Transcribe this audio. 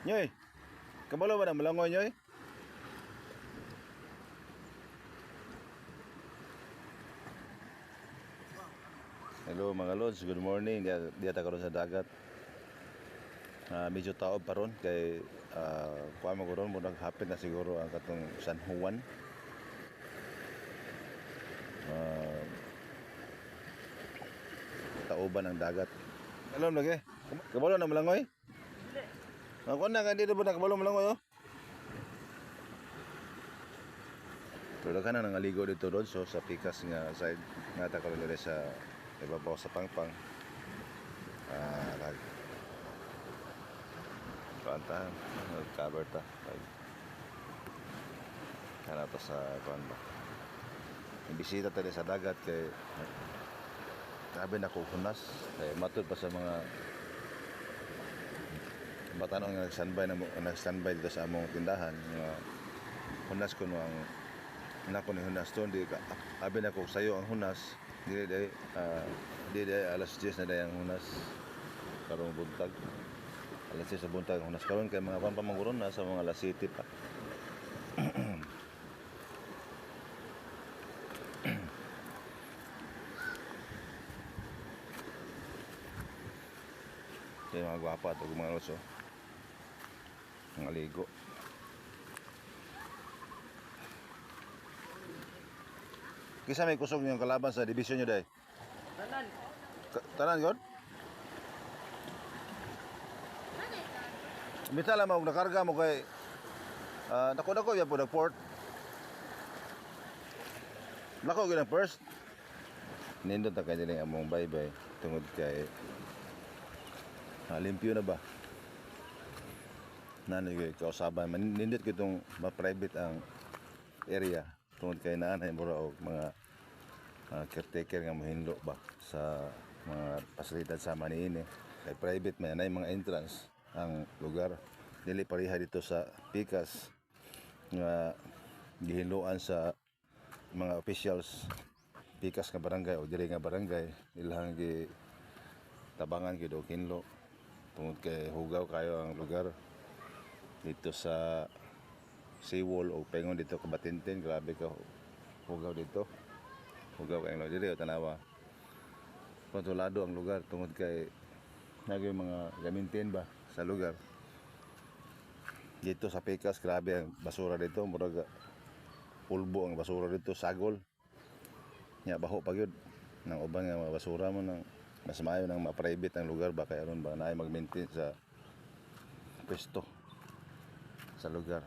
Nyoy. Kabalo ba na malangoy nyoy? Hello mga lods, good morning. Di, di ata karon sa dagat. Ah, medyo taob pa ron kay uh, kuha mo ron muna hapit na siguro ang katong San Juan. Ah, taoban ang dagat. Alam lagi. Kabalo na malangoy? Ako na kan dito ba nakabalo malangoy oh? Pero ka na nangaligo dito doon so sa pikas nga side nga ta diri sa ibabaw sa pangpang. Ah, nag kanta cover ta. Like, kana to sa kuan ba. Bisita tadi sa dagat kay Grabe na ko hunas. Kay matud pa sa mga batanong nga nag-standby na nag-standby dito sa among tindahan nga hunas ko ang na ko ni hunas to di abi na ko sayo ang hunas dili dai ah, di dai alas 10 na dai ang hunas. Karong buntag. Alas 10 sa buntag ang hunas. Karon kay mga pan pamanguron na sa mga alas 7 pa. Kaya mga gwapa at mga loso. Mga ligo. Kisa may kusog niyong kalaban sa division niyo day? Tanan. Tanan yun? Mita lang mo, nakarga mo kay... Uh, nako nako yan po nag-port. Nako yun ang first. Nindot na kayo nilang among bye-bye. Tungod kay... Ah, limpyo na ba? Nanoy ko kausaban. Man- Nindot ko itong ma-private ang area. Tungod kay naanay mo raw mga uh, caretaker nga mohinlo ba sa mga pasilidad sa maniini. Kay private man na mga entrance ang lugar. Dili pareha dito sa Pikas nga gihinluan sa mga officials Pikas nga barangay o diri nga barangay ilang gi tabangan gid og hinlo tungod kay hugaw kayo ang lugar dito sa seawall o pengon dito ka Batintin. Grabe ka. Hugaw dito. Hugaw kay diri o tanawa. Kontrolado ang lugar tungod kay nagyo mga gamintin ba sa lugar. Dito sa Pikas grabe ang basura dito. Murag pulbo ang basura dito. Sagol. Nya baho pa gyud. Nang uban nga mga basura mo nang mas maayo nang ma-private ang lugar ba? Kay aron ba naay mag-maintain sa pwesto sa lugar